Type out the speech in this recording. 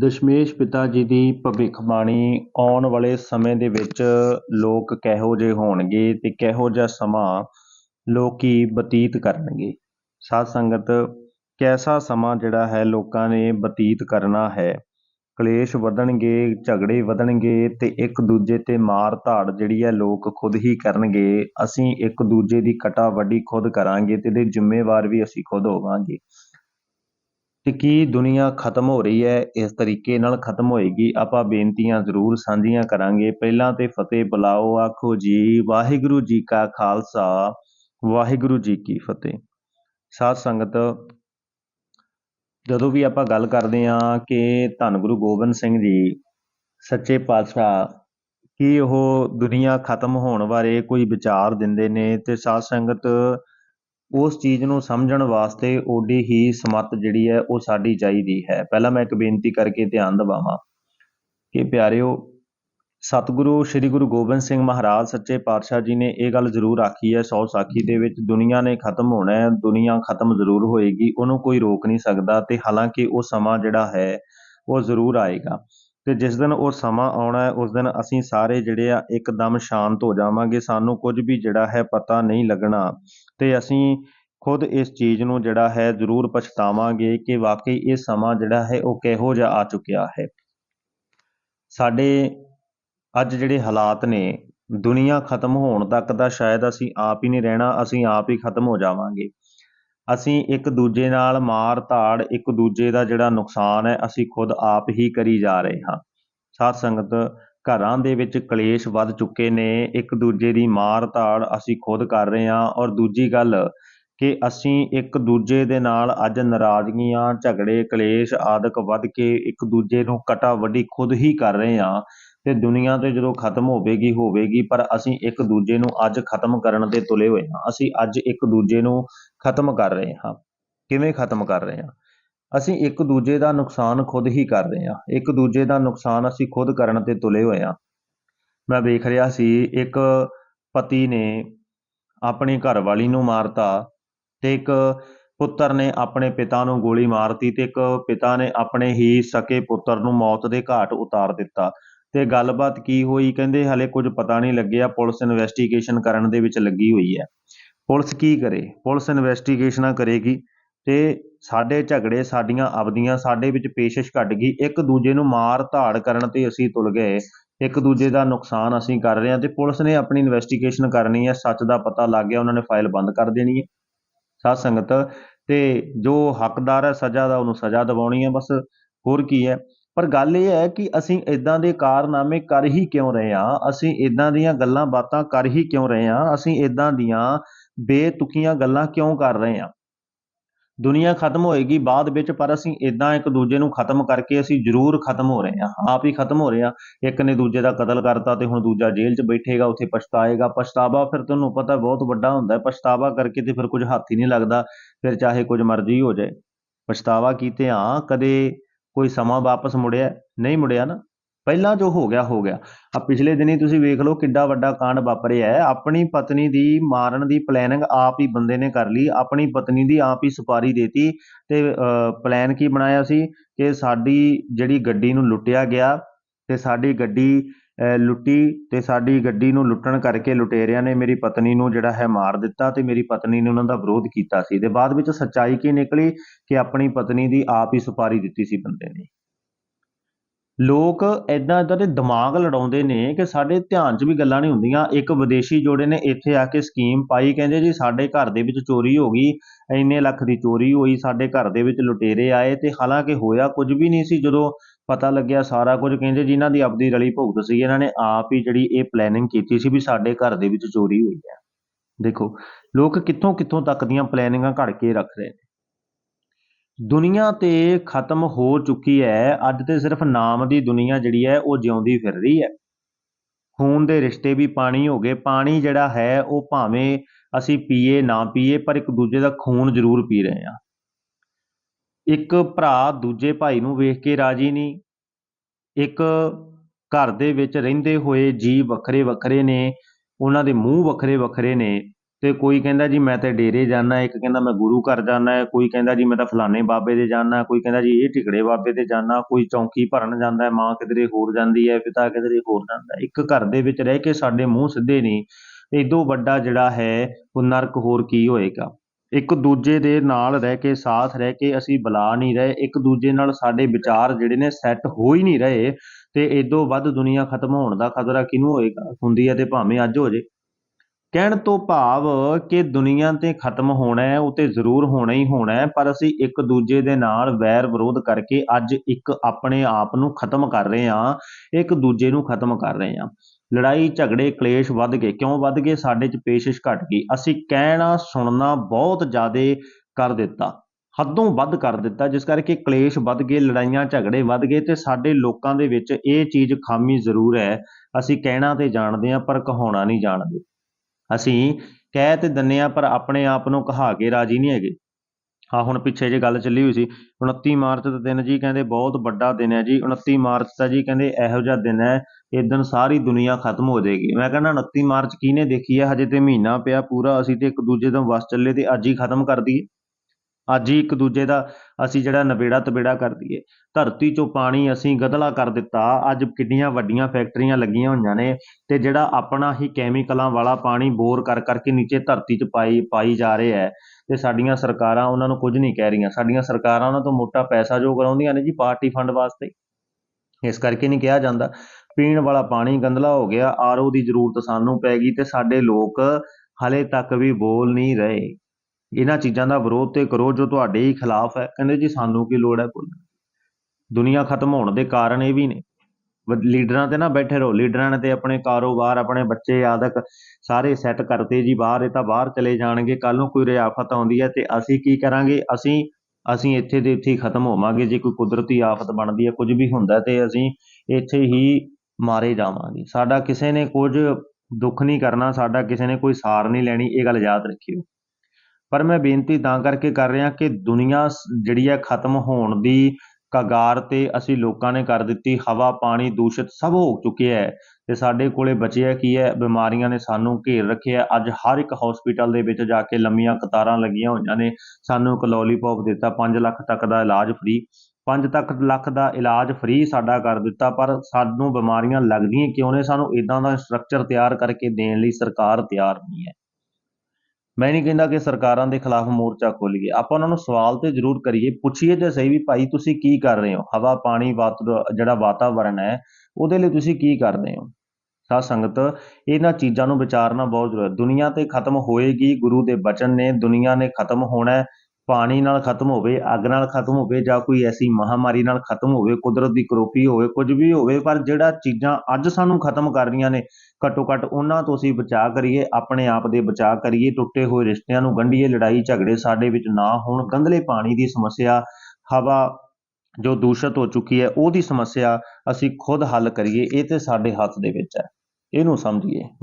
ਦਸ਼ਮੇਸ਼ ਪਿਤਾ ਜੀ ਦੀ ਭਵਿੱਖਬਾਣੀ ਆਉਣ ਵਾਲੇ ਸਮੇਂ ਦੇ ਵਿੱਚ ਲੋਕ ਕਿਹੋ ਜਿਹੇ ਹੋਣਗੇ ਤੇ ਕਿਹੋ ਜਿਹਾ ਸਮਾਂ ਲੋਕੀ ਬਤੀਤ ਕਰਨਗੇ? ਸਾਧ ਸੰਗਤ, ਕੈਸਾ ਸਮਾਂ ਜਿਹੜਾ ਹੈ ਲੋਕਾਂ ਨੇ ਬਤੀਤ ਕਰਨਾ ਹੈ? ਕਲੇਸ਼ ਵਧਣਗੇ, ਝਗੜੇ ਵਧਣਗੇ ਤੇ ਇੱਕ ਦੂਜੇ ਤੇ ਮਾਰ ਧਾੜ ਜਿਹੜੀ ਹੈ ਲੋਕ ਖੁਦ ਹੀ ਕਰਨਗੇ। ਅਸੀਂ ਇੱਕ ਦੂਜੇ ਦੀ ਕਟਾ ਵੱਡੀ ਖੁਦ ਕਰਾਂਗੇ ਤੇ ਇਹਦੇ ਜ਼ਿੰਮੇਵਾਰ ਵੀ ਅਸੀਂ ਖੁਦ ਹੋਵਾਂਗੇ। ਤੇ ਕੀ ਦੁਨੀਆ ਖਤਮ ਹੋ ਰਹੀ ਹੈ, ਇਸ ਤਰੀਕੇ ਨਾਲ ਖਤਮ ਹੋਏਗੀ। ਆਪਾਂ ਬੇਨਤੀਆਂ ਜ਼ਰੂਰ ਸਾਂਝੀਆਂ ਕਰਾਂਗੇ। ਪਹਿਲਾਂ ਤੇ ਫਤਿਹ, ਬੁਲਾਓ, ਆਖੋ ਜੀ, ਵਾਹਿਗੁਰੂ ਜੀ ਕਾ ਖਾਲਸਾ, ਵਾਹਿਗੁਰੂ ਜੀ ਕੀ ਫਤਿਹ। ਸਾਧ ਸੰਗਤ, ਜਦੋਂ ਵੀ ਆਪਾਂ ਗੱਲ ਕਰਦੇ ਹਾਂ ਕਿ ਧੰਨ ਗੁਰੂ ਗੋਬਿੰਦ ਸਿੰਘ ਜੀ, ਸੱਚੇ ਪਾਤਸ਼ਾਹ, ਕੀ ਉਹ ਦੁਨੀਆ ਖਤਮ ਹੋਣ ਬਾਰੇ ਕੋਈ ਵਿਚਾਰ ਦਿੰਦੇ ਨੇ ਤੇ ਸਾਧ ਸੰਗਤ ਉਸ ਚੀਜ਼ ਨੂੰ ਸਮਝਣ ਵਾਸਤੇ ਓਡੀ ਹੀ ਸਮੱਤ ਜਿਹੜੀ ਹੈ ਉਹ ਸਾਡੀ ਚਾਹੀਦੀ ਹੈ। ਪਹਿਲਾਂ ਮੈਂ ਇੱਕ ਬੇਨਤੀ ਕਰਕੇ ਧਿਆਨ ਦਿਵਾਵਾਂ ਕਿ ਪਿਆਰਿਓ, ਸਤਿਗੁਰੂ ਸ੍ਰੀ ਗੁਰੂ ਗੋਬਿੰਦ ਸਿੰਘ ਮਹਾਰਾਜ ਸੱਚੇ ਪਾਤਸ਼ਾਹ ਜੀ ਨੇ ਇਹ ਗੱਲ ਜ਼ਰੂਰ ਆਖੀ ਹੈ, ਸੌ ਸਾਖੀ ਦੇ ਵਿੱਚ ਦੁਨੀਆ ਨੇ ਖਤਮ ਹੋਣਾ ਹੈ, ਦੁਨੀਆ ਖਤਮ ਜ਼ਰੂਰ ਹੋਏਗੀ, ਉਹਨੂੰ ਕੋਈ ਰੋਕ ਨਹੀਂ ਸਕਦਾ ਤੇ ਹਾਲਾਂਕਿ ਉਹ ਸਮਾਂ ਜਿਹੜਾ ਹੈ, ਉਹ ਜ਼ਰੂਰ ਆਏਗਾ। ਅਤੇ ਜਿਸ ਦਿਨ ਉਹ ਸਮਾਂ ਆਉਣਾ ਉਸ ਦਿਨ ਅਸੀਂ ਸਾਰੇ ਜਿਹੜੇ ਆ ਇੱਕਦਮ ਸ਼ਾਂਤ ਹੋ ਜਾਵਾਂਗੇ। ਸਾਨੂੰ ਕੁਝ ਵੀ ਜਿਹੜਾ ਹੈ ਪਤਾ ਨਹੀਂ ਲੱਗਣਾ ਅਤੇ ਅਸੀਂ ਖੁਦ ਇਸ ਚੀਜ਼ ਨੂੰ ਜਿਹੜਾ ਹੈ ਜ਼ਰੂਰ ਪਛਤਾਵਾਂਗੇ ਕਿ ਵਾਕਈ ਇਹ ਸਮਾਂ ਜਿਹੜਾ ਹੈ ਉਹ ਕਿਹੋ ਜਿਹਾ ਆ ਚੁੱਕਿਆ ਹੈ। ਸਾਡੇ ਅੱਜ ਜਿਹੜੇ ਹਾਲਾਤ ਨੇ, ਦੁਨੀਆ ਖਤਮ ਹੋਣ ਤੱਕ ਤਾਂ ਸ਼ਾਇਦ ਅਸੀਂ ਆਪ ਹੀ ਨਹੀਂ ਰਹਿਣਾ, ਅਸੀਂ ਆਪ ਹੀ ਖਤਮ ਹੋ ਜਾਵਾਂਗੇ। ਅਸੀਂ ਇੱਕ ਦੂਜੇ ਨਾਲ ਮਾਰ ਧਾੜ, ਇੱਕ ਦੂਜੇ ਦਾ ਜਿਹੜਾ ਨੁਕਸਾਨ ਹੈ, ਅਸੀਂ ਖੁਦ ਆਪ ਹੀ ਕਰੀ ਜਾ ਰਹੇ ਹਾਂ। ਸਾਧ ਸੰਗਤ, ਘਰਾਂ ਦੇ ਵਿੱਚ ਕਲੇਸ਼ ਵੱਧ ਚੁੱਕੇ ਨੇ, ਇੱਕ ਦੂਜੇ ਦੀ ਮਾਰ ਧਾੜ ਅਸੀਂ ਖੁਦ ਕਰ ਰਹੇ ਹਾਂ ਔਰ ਦੂਜੀ ਗੱਲ ਕਿ ਅਸੀਂ ਇੱਕ ਦੂਜੇ ਦੇ ਨਾਲ ਅੱਜ ਨਾਰਾਜ਼ਗੀਆਂ, ਝਗੜੇ, ਕਲੇਸ਼ ਆਦਿਕ ਵੱਧ ਕੇ ਇੱਕ ਦੂਜੇ ਨੂੰ ਕਟਾ ਵੱਡੀ ਖੁਦ ਹੀ ਕਰ ਰਹੇ ਹਾਂ। ਤੇ ਦੁਨੀਆ ਤੇ ਜਦੋਂ ਖਤਮ ਹੋਵੇਗੀ ਹੋਵੇਗੀ, ਪਰ ਅਸੀਂ ਇੱਕ ਦੂਜੇ ਨੂੰ ਅੱਜ ਖਤਮ ਕਰਨ ਤੇ ਤੁਲੇ ਹੋਏ ਹਾਂ। ਅਸੀਂ ਅੱਜ ਇੱਕ ਦੂਜੇ ਨੂੰ ਖਤਮ ਕਰ ਰਹੇ ਹਾਂ। ਕਿਵੇਂ ਖਤਮ ਕਰ ਰਹੇ ਹਾਂ? ਅਸੀਂ ਇੱਕ ਦੂਜੇ ਦਾ ਨੁਕਸਾਨ ਖੁਦ ਹੀ ਕਰ ਰਹੇ ਹਾਂ। ਇੱਕ ਦੂਜੇ ਦਾ ਨੁਕਸਾਨ ਅਸੀਂ ਖੁਦ ਕਰਨ ਤੇ ਤੁਲੇ ਹੋਏ ਹਾਂ। ਮੈਂ ਵੇਖ ਰਿਹਾ ਸੀ, ਇੱਕ ਪਤੀ ਨੇ ਆਪਣੀ ਘਰਵਾਲੀ ਨੂੰ ਮਾਰਤਾ ਤੇ ਇੱਕ ਪੁੱਤਰ ਨੇ ਆਪਣੇ ਪਿਤਾ ਨੂੰ ਗੋਲੀ ਮਾਰਤੀ ਤੇ ਇੱਕ ਪਿਤਾ ਨੇ ਆਪਣੇ ਹੀ ਸਕੇ ਪੁੱਤਰ ਨੂੰ ਮੌਤ ਦੇ ਘਾਟ ਉਤਾਰ ਦਿੱਤਾ। ਤੇ ਗੱਲਬਾਤ ਕੀ ਹੋਈ? ਕਹਿੰਦੇ ਹਲੇ ਕੁਝ ਪਤਾ ਨਹੀਂ ਲੱਗਿਆ, ਪੁਲਿਸ ਇਨਵੈਸਟੀਗੇਸ਼ਨ ਕਰਨ ਦੇ ਵਿੱਚ ਲੱਗੀ ਹੋਈ ਹੈ। ਪੁਲਿਸ ਕੀ ਕਰੇ? ਪੁਲਿਸ ਇਨਵੈਸਟੀਗੇਸ਼ਨਾਂ ਕਰੇਗੀ ਤੇ ਸਾਡੇ ਝਗੜੇ ਸਾਡੀਆਂ ਅਵਧੀਆਂ ਸਾਡੇ ਵਿੱਚ ਪੇਸ਼ਿਸ਼ ਘਟ ਗਈ। ਇੱਕ ਦੂਜੇ ਨੂੰ ਮਾਰ ਧਾੜ ਕਰਨ ਤੇ ਅਸੀਂ ਤੁਲ ਗਏ। ਇੱਕ ਦੂਜੇ ਦਾ ਨੁਕਸਾਨ ਅਸੀਂ ਕਰ ਰਹੇ ਹਾਂ ਤੇ ਪੁਲਿਸ ਨੇ ਆਪਣੀ ਇਨਵੈਸਟੀਗੇਸ਼ਨ ਕਰਨੀ ਹੈ। ਸੱਚ ਦਾ ਪਤਾ ਲੱਗ ਗਿਆ, ਉਹਨਾਂ ਨੇ ਫਾਈਲ ਬੰਦ ਕਰ ਦੇਣੀ ਹੈ। ਸਾਧ ਸੰਗਤ, ਤੇ ਜੋ ਹੱਕਦਾਰ ਹੈ, ਸਜ਼ਾ ਦਾ ਉਹਨੂੰ ਸਜ਼ਾ ਦਿਵਾਉਣੀ ਹੈ ਬਸ। ਹੋਰ ਕੀ ਹੈ? ਪਰ ਗੱਲ ਇਹ ਹੈ ਕਿ ਅਸੀਂ ਇਦਾਂ ਦੇ ਕਾਰਨਾਮੇ ਕਰ ਹੀ ਕਿਉਂ ਰਹੇ ਹਾਂ? ਅਸੀਂ ਇਦਾਂ ਦੀਆਂ ਗੱਲਾਂ ਬਾਤਾਂ ਕਰ ਹੀ ਕਿਉਂ ਰਹੇ ਹਾਂ? ਅਸੀਂ ਇਦਾਂ ਦੀਆਂ ਬੇਤੁਕੀਆਂ ਗੱਲਾਂ ਕਿਉਂ ਕਰ ਰਹੇ ਹਾਂ? ਦੁਨੀਆ ਖਤਮ ਹੋਏਗੀ ਬਾਅਦ ਵਿੱਚ, ਪਰ ਅਸੀਂ ਇਦਾਂ ਇੱਕ ਦੂਜੇ ਨੂੰ ਖਤਮ ਕਰਕੇ ਅਸੀਂ ਜ਼ਰੂਰ ਖਤਮ ਹੋ ਰਹੇ ਹਾਂ। ਆਪ ਹੀ ਖਤਮ ਹੋ ਰਹੇ ਹਾਂ। ਇੱਕ ਨੇ ਦੂਜੇ ਦਾ ਕਤਲ ਕਰਤਾ ਤੇ ਹੁਣ ਦੂਜਾ ਜੇਲ੍ਹ 'ਚ ਬੈਠੇਗਾ, ਉੱਥੇ ਪਛਤਾਏਗਾ। ਪਛਤਾਵਾ ਫਿਰ ਤੁਹਾਨੂੰ ਪਤਾ ਬਹੁਤ ਵੱਡਾ ਹੁੰਦਾ ਹੈ। ਪਛਤਾਵਾ ਕਰਕੇ ਤੇ ਫਿਰ ਕੁਝ ਹੱਥ ਹੀ ਨਹੀਂ ਲੱਗਦਾ। ਫਿਰ ਚਾਹੇ ਕੁਝ ਮਰਜ਼ੀ ਹੋ ਜਾਏ। ਪਛਤਾਵਾ ਕੀਤੇ ਹਾਂ, ਕਦੇ ਕੋਈ ਸਮਾਂ ਵਾਪਸ ਮੁੜਿਆ, ਨਹੀਂ ਮੁੜਿਆ ਨਾ, ਪਹਿਲਾਂ ਜੋ ਹੋ ਗਿਆ ਹੋ ਗਿਆ। ਆ ਪਿਛਲੇ ਦਿਨੀ ਤੁਸੀਂ ਵੇਖ ਲਓ ਕਿੱਡਾ ਵੱਡਾ ਕਾਂਡ ਵਾਪਰਿਆ ਹੈ। ਆਪਣੀ ਪਤਨੀ ਦੀ ਮਾਰਨ ਦੀ ਪਲੈਨਿੰਗ ਆਪ ਹੀ ਬੰਦੇ ਨੇ ਕਰ ਲਈ, ਆਪਣੀ ਪਤਨੀ ਦੀ ਆਪ ਹੀ ਸੁਪਾਰੀ ਦੇਤੀ ਤੇ ਪਲਾਨ ਕੀ ਬਣਾਇਆ ਸੀ? ਕਿ ਸਾਡੀ ਜਿਹੜੀ ਗੱਡੀ ਨੂੰ ਲੁੱਟਿਆ ਗਿਆ ਤੇ ਸਾਡੀ ਗੱਡੀ ਲੁੱਟੀ ਤੇ ਸਾਡੀ ਗੱਡੀ ਨੂੰ ਲੁੱਟਣ ਕਰਕੇ ਲੁਟੇਰਿਆਂ ਨੇ ਮੇਰੀ ਪਤਨੀ ਨੂੰ ਜਿਹੜਾ ਹੈ ਮਾਰ ਦਿੱਤਾ ਤੇ ਮੇਰੀ ਪਤਨੀ ਨੇ ਉਹਨਾਂ ਦਾ ਵਿਰੋਧ ਕੀਤਾ ਸੀ। ਤੇ ਬਾਅਦ ਵਿੱਚ ਸੱਚਾਈ ਕੀ ਨਿਕਲੀ? ਕਿ ਆਪਣੀ ਪਤਨੀ ਦੀ ਆਪ ਹੀ ਸੁਪਾਰੀ ਦਿੱਤੀ ਸੀ ਬੰਦੇ ਨੇ। ਲੋਕ ਇਦਾਂ ਇਦਾਂ ਦੇ ਦਿਮਾਗ ਲੜਾਉਂਦੇ ਨੇ ਕਿ ਸਾਡੇ ਧਿਆਨ 'ਚ ਵੀ ਗੱਲਾਂ ਨਹੀਂ ਹੁੰਦੀਆਂ। ਇੱਕ ਵਿਦੇਸ਼ੀ ਜੋੜੇ ਨੇ ਇੱਥੇ ਆ ਕੇ ਸਕੀਮ ਪਾਈ, ਕਹਿੰਦੇ ਜੀ ਸਾਡੇ ਘਰ ਦੇ ਵਿੱਚ ਚੋਰੀ ਹੋ ਗਈ, ਇੰਨੇ ਲੱਖ ਦੀ ਚੋਰੀ ਹੋਈ, ਸਾਡੇ ਘਰ ਦੇ ਵਿੱਚ ਲੁਟੇਰੇ ਆਏ ਤੇ ਹਾਲਾਂਕਿ ਹੋਇਆ ਕੁਝ ਵੀ ਨਹੀਂ ਸੀ। ਜਦੋਂ ਪਤਾ ਲੱਗਿਆ ਸਾਰਾ ਕੁਝ, ਕਹਿੰਦੇ ਜੀ ਇਹਨਾਂ ਦੀ ਆਪਦੀ ਰਲੀ ਭੁਗਤ ਸੀ, ਇਹਨਾਂ ਨੇ ਆਪ ਹੀ ਜਿਹੜੀ ਇਹ ਪਲੈਨਿੰਗ ਕੀਤੀ ਸੀ ਵੀ ਸਾਡੇ ਘਰ ਦੇ ਵਿੱਚ ਚੋਰੀ ਹੋਈ ਹੈ। ਦੇਖੋ, ਲੋਕ ਕਿੱਥੋਂ ਕਿੱਥੋਂ ਤੱਕ ਦੀਆਂ ਪਲੈਨਿੰਗਾਂ ਘੜ ਕੇ ਰੱਖ ਰਹੇ ਨੇ। ਦੁਨੀਆ ਤੇ ਖਤਮ ਹੋ ਚੁੱਕੀ ਹੈ। ਅੱਜ ਤੇ ਸਿਰਫ ਨਾਮ ਦੀ ਦੁਨੀਆ ਜਿਹੜੀ ਹੈ, ਉਹ ਜਿਉਂਦੀ ਫਿਰ ਰਹੀ ਹੈ। ਖੂਨ ਦੇ ਰਿਸ਼ਤੇ ਵੀ ਪਾਣੀ ਹੋ ਗਏ। ਪਾਣੀ ਜਿਹੜਾ ਹੈ, ਉਹ ਭਾਵੇਂ ਅਸੀਂ ਪੀਏ, ਨਾ ਪੀਏ, ਪਰ ਇੱਕ ਦੂਜੇ ਦਾ ਖੂਨ ਜ਼ਰੂਰ ਪੀ ਰਹੇ ਹਾਂ। ਇੱਕ ਭਰਾ ਦੂਜੇ ਭਾਈ ਨੂੰ ਵੇਖ ਕੇ ਰਾਜੀ ਨਹੀਂ। ਇੱਕ ਘਰ ਦੇ ਵਿੱਚ ਰਹਿੰਦੇ ਹੋਏ ਜੀ ਵੱਖਰੇ ਵੱਖਰੇ ਨੇ। ਉਹਨਾਂ ਦੇ ਮੂੰਹ ਵੱਖਰੇ ਵੱਖਰੇ ਨੇ। ਅਤੇ ਕੋਈ ਕਹਿੰਦਾ ਜੀ ਮੈਂ ਤਾਂ ਡੇਰੇ ਜਾਂਦਾ ਇੱਕ ਕਹਿੰਦਾ ਮੈਂ ਗੁਰੂ ਘਰ ਜਾਂਦਾ ਕੋਈ ਕਹਿੰਦਾ ਜੀ ਮੈਂ ਤਾਂ ਫਲਾਣੇ ਬਾਬੇ ਦੇ ਜਾਂਦਾ ਕੋਈ ਕਹਿੰਦਾ ਜੀ ਇਹ ਟਿਕੜੇ ਬਾਬੇ ਦੇ ਜਾਂਦਾ ਕੋਈ ਚੌਂਕੀ ਭਰਨ ਜਾਂਦਾ, ਮਾਂ ਕਿਧਰੇ ਹੋਰ ਜਾਂਦੀ ਹੈ, ਪਿਤਾ ਕਿਧਰੇ ਹੋਰ ਜਾਂਦਾ, ਇੱਕ ਘਰ ਦੇ ਵਿੱਚ ਰਹਿ ਕੇ ਸਾਡੇ ਮੂੰਹ ਸਿੱਧੇ ਨਹੀਂ ਇਦੋਂ ਵੱਡਾ ਜਿਹੜਾ ਹੈ, ਉਹ ਨਰਕ ਹੋਰ ਕੀ ਹੋਏਗਾ? ਇੱਕ ਦੂਜੇ ਦੇ ਨਾਲ ਰਹਿ ਕੇ, ਸਾਥ ਰਹਿ ਕੇ ਅਸੀਂ ਬੁਲਾ ਨਹੀਂ ਰਹੇ, ਇੱਕ ਦੂਜੇ ਨਾਲ ਸਾਡੇ ਵਿਚਾਰ ਜਿਹੜੇ ਨੇ ਸੈੱਟ ਹੋ ਹੀ ਨਹੀਂ ਰਹੇ, ਤੇ ਇਦੋਂ ਵੱਧ ਦੁਨੀਆ ਖਤਮ ਹੋਣ ਦਾ ਖਤਰਾ ਕਿਹਨੂੰ ਹੋਏਗਾ? ਹੁੰਦੀ ਹੈ ਤੇ ਭਾਵੇਂ ਅੱਜ ਹੋ ਜੇ। ਕਹਿਣ ਤੋਂ ਭਾਵ ਕਿ ਦੁਨੀਆ ਤੇ ਖਤਮ ਹੋਣਾ ਹੈ, ਉਹ ਤੇ ਜ਼ਰੂਰ ਹੋਣਾ ਹੀ ਹੋਣਾ ਹੈ, ਪਰ ਅਸੀਂ ਇੱਕ ਦੂਜੇ ਦੇ ਨਾਲ ਵੈਰ ਵਿਰੋਧ ਕਰਕੇ ਅੱਜ ਇੱਕ ਆਪਣੇ ਆਪ ਨੂੰ ਖਤਮ ਕਰ ਰਹੇ ਹਾਂ, ਇੱਕ ਦੂਜੇ ਨੂੰ ਖਤਮ ਕਰ ਰਹੇ ਹਾਂ। ਲੜਾਈ, ਝਗੜੇ, ਕਲੇਸ਼ ਵੱਧ ਗਏ। ਕਿਉਂ ਵੱਧ ਗਏ? ਸਾਡੇ 'ਚ ਪੇਸ਼ਿਸ਼ ਘਟ ਗਈ। ਅਸੀਂ ਕਹਿਣਾ, ਸੁਣਨਾ ਬਹੁਤ ਜ਼ਿਆਦਾ ਕਰ ਦਿੱਤਾ। ਹੱਦੋਂ ਵੱਧ ਕਰ ਦਿੱਤਾ, ਜਿਸ ਕਰਕੇ ਕਲੇਸ਼ ਵੱਧ ਗਏ, ਲੜਾਈਆਂ, ਝਗੜੇ ਵੱਧ ਗਏ ਤੇ ਸਾਡੇ ਲੋਕਾਂ ਦੇ ਵਿੱਚ ਇਹ ਚੀਜ਼ ਖਾਮੀ ਜ਼ਰੂਰ ਹੈ। ਅਸੀਂ ਕਹਿਣਾ ਤੇ ਜਾਣਦੇ ਹਾਂ, ਪਰ ਕਹਾਉਣਾ ਨਹੀਂ ਜਾਣਦੇ। ਅਸੀਂ ਕਹਿ ਤੇ ਦਿੰਨੇ ਆ ਪਰ ਆਪਣੇ ਆਪ ਨੂੰ ਕਹਾ ਕੇ ਰਾਜੀ ਨਹੀਂ ਹੈਗੇ। ਹਾਂ ਹੁਣ ਪਿੱਛੇ ਜੇ ਗੱਲ ਚੱਲੀ ਹੋਈ ਸੀ। 29 ਮਾਰਚ ਦਾ ਦਿਨ ਜੀ ਕਹਿੰਦੇ ਬਹੁਤ ਵੱਡਾ ਦਿਨ ਹੈ ਜੀ। 29 ਮਾਰਚ ਦਾ ਜੀ ਕਹਿੰਦੇ ਇਹੋ ਜਿਹਾ ਦਿਨ ਹੈ ਇਸ ਦਿਨ ਸਾਰੀ ਦੁਨੀਆ ਖਤਮ ਹੋ ਜਾਏਗੀ। ਮੈਂ ਕਹਿੰਦਾ 29 ਮਾਰਚ ਕਿਹਨੇ ਦੇਖੀ ਹੈ? ਹਜੇ ਤੇ ਮਹੀਨਾ ਪਿਆ ਪੂਰਾ। ਅਸੀਂ ਤੇ ਇੱਕ ਦੂਜੇ ਤੋਂ ਵਸ ਚੱਲੇ ਤੇ ਅੱਜ ਹੀ ਖਤਮ ਕਰ ਦਈਏ। ਅੱਜ ਹੀ ਇੱਕ ਦੂਜੇ ਦਾ ਅਸੀਂ ਜਿਹੜਾ ਨਵੇੜਾ ਤਵੇੜਾ ਕਰ ਦਈਏ। ਧਰਤੀ 'ਚੋਂ ਪਾਣੀ ਅਸੀਂ ਗਦਲਾ ਕਰ ਦਿੱਤਾ। ਅੱਜ ਕਿੰਨੀਆਂ ਵੱਡੀਆਂ ਫੈਕਟਰੀਆਂ ਲੱਗੀਆਂ ਹੋਈਆਂ ਨੇ ਤੇ ਜਿਹੜਾ ਆਪਣਾ ਹੀ ਕੈਮੀਕਲਾਂ ਵਾਲਾ ਪਾਣੀ ਬੋਰ ਕਰ ਕਰਕੇ ਨੀਚੇ ਧਰਤੀ 'ਚ ਪਾਈ ਪਾਈ ਜਾ ਰਿਹਾ ਹੈ ਤੇ ਸਾਡੀਆਂ ਸਰਕਾਰਾਂ ਉਹਨਾਂ ਨੂੰ ਕੁਝ ਨਹੀਂ ਕਹਿ ਰਹੀਆਂ। ਸਾਡੀਆਂ ਸਰਕਾਰਾਂ ਉਹਨਾਂ ਤੋਂ ਮੋਟਾ ਪੈਸਾ ਜੋ ਕਰਾਉਂਦੀਆਂ ਨੇ ਜੀ ਪਾਰਟੀ ਫੰਡ ਵਾਸਤੇ। ਇਸ ਕਰਕੇ ਨਹੀਂ ਕਿਹਾ ਜਾਂਦਾ। ਪੀਣ ਵਾਲਾ ਪਾਣੀ ਗੰਦਲਾ ਹੋ ਗਿਆ। ਆਰਓ ਦੀ ਜ਼ਰੂਰਤ ਸਾਨੂੰ ਪੈ ਗਈ ਤੇ ਸਾਡੇ ਲੋਕ ਹਲੇ ਤੱਕ ਵੀ ਬੋਲ ਨਹੀਂ ਰਹੇ। ਇਹਨਾਂ ਚੀਜ਼ਾਂ ਦਾ ਵਿਰੋਧ ਤੇ ਕਰੋ ਜੋ ਤੁਹਾਡੇ ਹੀ ਖਿਲਾਫ ਹੈ। ਕਹਿੰਦੇ ਜੀ ਸਾਨੂੰ ਕੀ ਲੋੜ ਹੈ ਬੋਲਣ ਦੁਨੀਆ ਖਤਮ ਹੋਣ ਦੇ ਕਾਰਨ ਇਹ ਵੀ ਨੇ। ਲੀਡਰਾਂ ਤੇ ਨਾ ਬੈਠੇ ਰਹੋ। ਲੀਡਰਾਂ ਨੇ ਤੇ ਆਪਣੇ ਕਾਰੋਬਾਰ, ਆਪਣੇ ਬੱਚੇ ਆਦਿਕ ਸਾਰੇ ਸੈੱਟ ਕਰਤੇ ਜੀ। ਬਾਹਰ ਇਹ ਤਾਂ ਬਾਹਰ ਚਲੇ ਜਾਣਗੇ। ਕੱਲ ਨੂੰ ਕੋਈ ਰਿਆਫਤ ਆਉਂਦੀ ਹੈ ਤੇ ਅਸੀਂ ਕੀ ਕਰਾਂਗੇ? ਅਸੀਂ ਅਸੀਂ ਇੱਥੇ ਦੇ ਇੱਥੇ ਹੀ ਖਤਮ ਹੋਵਾਂਗੇ। ਜੇ ਕੋਈ ਕੁਦਰਤੀ ਆਫਤ ਬਣਦੀ ਹੈ, ਕੁਝ ਵੀ ਹੁੰਦਾ ਤੇ ਅਸੀਂ ਇੱਥੇ ਹੀ ਮਾਰੇ ਜਾਵਾਂਗੇ। ਸਾਡਾ ਕਿਸੇ ਨੇ ਕੁਝ ਦੁੱਖ ਨਹੀਂ ਕਰਨਾ, ਸਾਡਾ ਕਿਸੇ ਨੇ ਕੋਈ ਸਾਰ ਨਹੀਂ ਲੈਣੀ। ਇਹ ਗੱਲ ਯਾਦ ਰੱਖਿਓ। ਪਰ ਮੈਂ ਬੇਨਤੀ ਤਾਂ ਕਰਕੇ ਕਰ ਰਿਹਾ ਕਿ ਦੁਨੀਆ ਜਿਹੜੀ ਹੈ, ਖਤਮ ਹੋਣ ਦੀ ਕਗਾਰ ਤੇ ਅਸੀਂ ਲੋਕਾਂ ਨੇ ਕਰ ਦਿੱਤੀ ਹਵਾ, ਪਾਣੀ, ਦੂਸ਼ਿਤ ਸਭ ਹੋ ਚੁੱਕਿਆ ਹੈ। ਤੇ ਸਾਡੇ ਕੋਲੇ ਬਚਿਆ ਕੀ ਹੈ? ਬਿਮਾਰੀਆਂ ਨੇ ਸਾਨੂੰ ਘੇਰ ਰੱਖਿਆ। ਅੱਜ ਹਰ ਇੱਕ ਹਸਪੀਟਲ ਦੇ ਵਿੱਚ ਜਾ ਕੇ ਲੰਮੀਆਂ ਕਤਾਰਾਂ ਲੱਗੀਆਂ ਹੋਈਆਂ ਨੇ। ਸਾਨੂੰ ਇੱਕ ਲੋਲੀਪੌਪ ਦਿੱਤਾ 5 ਲੱਖ ਤੱਕ ਦਾ ਇਲਾਜ ਫ੍ਰੀ 5 ਤੱਕ ਲੱਖ ਦਾ ਇਲਾਜ ਫ੍ਰੀ ਸਾਡਾ ਕਰ ਦਿੱਤਾ, ਪਰ ਸਾਨੂੰ ਬਿਮਾਰੀਆਂ ਲੱਗਦੀਆਂ ਕਿਉਂ ਨੇ? ਸਾਨੂੰ ਇਦਾਂ ਦਾ ਸਟਰਕਚਰ ਤਿਆਰ ਕਰਕੇ ਦੇਣ ਲਈ ਸਰਕਾਰ ਤਿਆਰ ਨਹੀਂ ਹੈ। ਮੈਂ ਨਹੀਂ ਕਹਿੰਦਾ ਕਿ ਸਰਕਾਰਾਂ ਦੇ ਖਿਲਾਫ ਮੋਰਚਾ ਖੋਲੀਏ ਆਪਾਂ ਉਹਨਾਂ ਨੂੰ ਸਵਾਲ ਤੇ ਜ਼ਰੂਰ ਕਰੀਏ, ਪੁੱਛੀਏ ਤੇ ਸਹੀ ਵੀ ਭਾਈ ਤੁਸੀਂ ਕੀ ਕਰ ਰਹੇ ਹੋ? ਹਵਾ, ਪਾਣੀ, ਵਾਤ, ਜਿਹੜਾ ਵਾਤਾਵਰਣ ਹੈ, ਉਹਦੇ ਲਈ ਤੁਸੀਂ ਕੀ ਕਰ ਰਹੇ ਹੋ? ਸਾਧ ਸੰਗਤ, ਇਹਨਾਂ ਚੀਜ਼ਾਂ ਨੂੰ ਵਿਚਾਰਨਾ ਬਹੁਤ ਜ਼ਰੂਰੀ ਹੈ। ਦੁਨੀਆ ਤੇ ਖਤਮ ਹੋਏਗੀ, ਗੁਰੂ ਦੇ ਬਚਨ ਨੇ ਦੁਨੀਆ ਨੇ ਖਤਮ ਹੋਣਾ ਪਾਣੀ ਨਾਲ ਖਤਮ ਹੋਵੇ, ਅੱਗ ਨਾਲ ਖਤਮ ਹੋਵੇ ਜਾਂ ਕੋਈ ਐਸੀ ਮਹਾਮਾਰੀ ਨਾਲ ਖਤਮ ਹੋਵੇ, ਕੁਦਰਤ ਦੀ ਕਰੋਪੀ ਹੋਵੇ, ਕੁਝ ਵੀ ਹੋਵੇ, ਪਰ ਜਿਹੜਾ ਚੀਜ਼ਾਂ ਅੱਜ ਸਾਨੂੰ ਖਤਮ ਕਰ ਰਹੀਆਂ ਨੇ, ਘੱਟੋ ਘੱਟ ਉਹਨਾਂ ਤੋਂ ਅਸੀਂ ਬਚਾਅ ਕਰੀਏ, ਆਪਣੇ ਆਪ ਦੇ ਬਚਾਅ ਕਰੀਏ, ਟੁੱਟੇ ਹੋਏ ਰਿਸ਼ਤਿਆਂ ਨੂੰ ਗੰਢੀਏ, ਲੜਾਈ ਝਗੜੇ ਸਾਡੇ ਵਿੱਚ ਨਾ ਹੋਣ, ਗੰਧਲੇ ਪਾਣੀ ਦੀ ਸਮੱਸਿਆ, ਹਵਾ ਜੋ ਦੂਸ਼ਿਤ ਹੋ ਚੁੱਕੀ ਹੈ, ਉਹਦੀ ਸਮੱਸਿਆ ਅਸੀਂ ਖੁਦ ਹੱਲ ਕਰੀਏ, ਇਹ ਤੇ ਸਾਡੇ ਹੱਥ ਦੇ ਵਿੱਚ ਹੈ। ਇਹਨੂੰ ਸਮਝੀਏ।